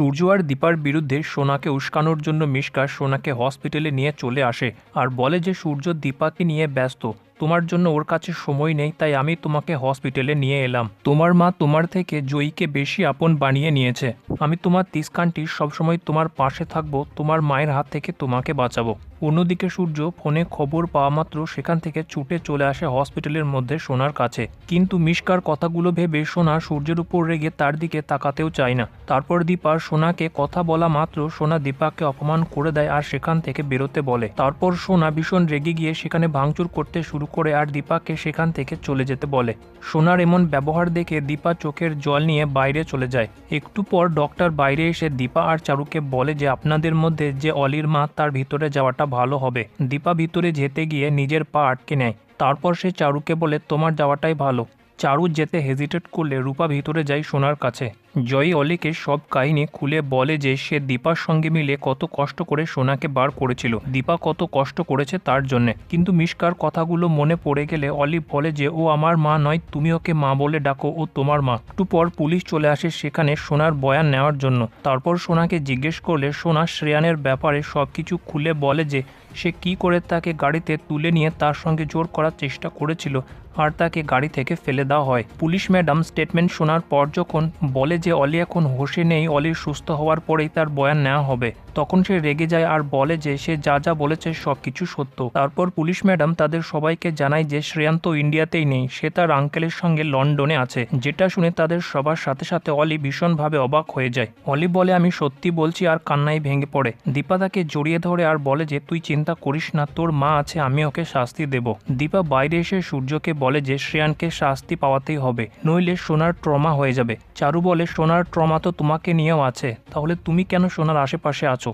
সূর্য আর দীপার বিরুদ্ধে সোনাকে উস্কানোর জন্য মিশকা সোনাকে হসপিটালে নিয়ে চলে আসে আর বলে যে সূর্য দীপাকে নিয়ে ব্যস্ত। তোমার জন্য ওর কাছে সময় নেই, তাই আমি তোমাকে হসপিটালে নিয়ে এলাম। তোমার মা তোমার থেকে জয়ীকে বেশি আপন বানিয়ে নিয়েছে। আমি তোমার তিসকানটি সবসময় তোমার পাশে থাকব, তোমার মায়ের হাত থেকে তোমাকে বাঁচাবো। অন্যদিকে সূর্য ফোনে খবর পাওয়া মাত্র সেখান থেকে ছুটে চলে আসে হসপিটালের মধ্যে সোনার কাছে। কিন্তু মিশকার কথাগুলো ভেবে সোনা সূর্যের উপর রেগে তার দিকে তাকাতেও চায় না। তারপর দীপা সোনাকে কথা বলা মাত্র সোনা দীপাকে অপমান করে দেয় আর সেখান থেকে বেরোতে বলে। তারপর সোনা ভীষণ রেগে গিয়ে সেখানে ভাঙচুর করতে শুরু করে আর দীপাকে সেখান থেকে চলে যেতে বলে। সোনার এমন ব্যবহার দেখে দীপা চোখের জল নিয়ে বাইরে চলে যায়। একটু পর ডক্টর বাইরে এসে দীপা আর চারুকে বলে যে, আপনাদের মধ্যে যে অলির মা, তার ভিতরে যাওয়াটা ভালো হবে। দীপা ভিতরে যেতে গিয়ে নিজের পা আটকে নেয়। তারপর সে চারুকে বলে, তোমার যাওয়াটাই ভালো। চারু যেতে হেজিটেট করলে রূপা ভিতরে যায় সোনার কাছে। জয়ী অলিকে সব কাহিনী খুলে বলে যে সে দীপার সঙ্গে মিলে কত কষ্ট করে সোনাকে বার করেছিল। দীপা কত কষ্ট করেছে তার জন্যে। কিন্তু মিশকার কথাগুলো মনে পড়ে গেলে অলি বলে যে, ও আমার মা নয়, তুমি ওকে মা বলে ডাকো, ও তোমার মা। একটু পর পুলিশ চলে আসে সেখানে সোনার বয়ান নেওয়ার জন্য। তারপর সোনাকে জিজ্ঞেস করলে সোনা শ্রেয়ানের ব্যাপারে সব কিছু খুলে বলে যে, সে কি করে তাকে গাড়িতে তুলে নিয়ে তার সঙ্গে জোর করার চেষ্টা করেছিল? আর তাকে গাড়ি থেকে ফেলে দেওয়া হয়। পুলিশ ম্যাডাম স্টেটমেন্ট শোনার পর যখন বলে যে অলি এখন হোসে নেই অলির সুস্থ হওয়ার পরেই তার বয়ান নেওয়া হবে। তখন সে রেগে যায় আর বলে যে সে যা যা বলেছে সব কিছু সত্য। তারপর পুলিশ ম্যাডাম তাদের সবাইকে জানায় যে শ্রেয়ান্ত ইন্ডিয়াতেই নেই, সে তার আঙ্কেলের সঙ্গে লন্ডনে আছে। যেটা শুনে তাদের সবার সাথে সাথে অলি ভীষণভাবে অবাক হয়ে যায়। অলি বলে, আমি সত্যি বলছি আর কান্নাই ভেঙে পড়ে। দীপা তাকে জড়িয়ে ধরে আর বলে যে, তুই চিন্তা করিস না, তোর মা আছে, আমি ওকে শাস্তি দেব। দীপা বাইরে এসে সূর্যকে বলে যে শ্রেয়ানকে শাস্তি পাওয়াতেই হবে, নইলে সোনার ট্রমা হয়ে যাবে। চারু বলে, সোনার ট্রমা তো তোমাকে নিয়েও আছে, তাহলে তুমি কেন সোনার আশেপাশে আছো?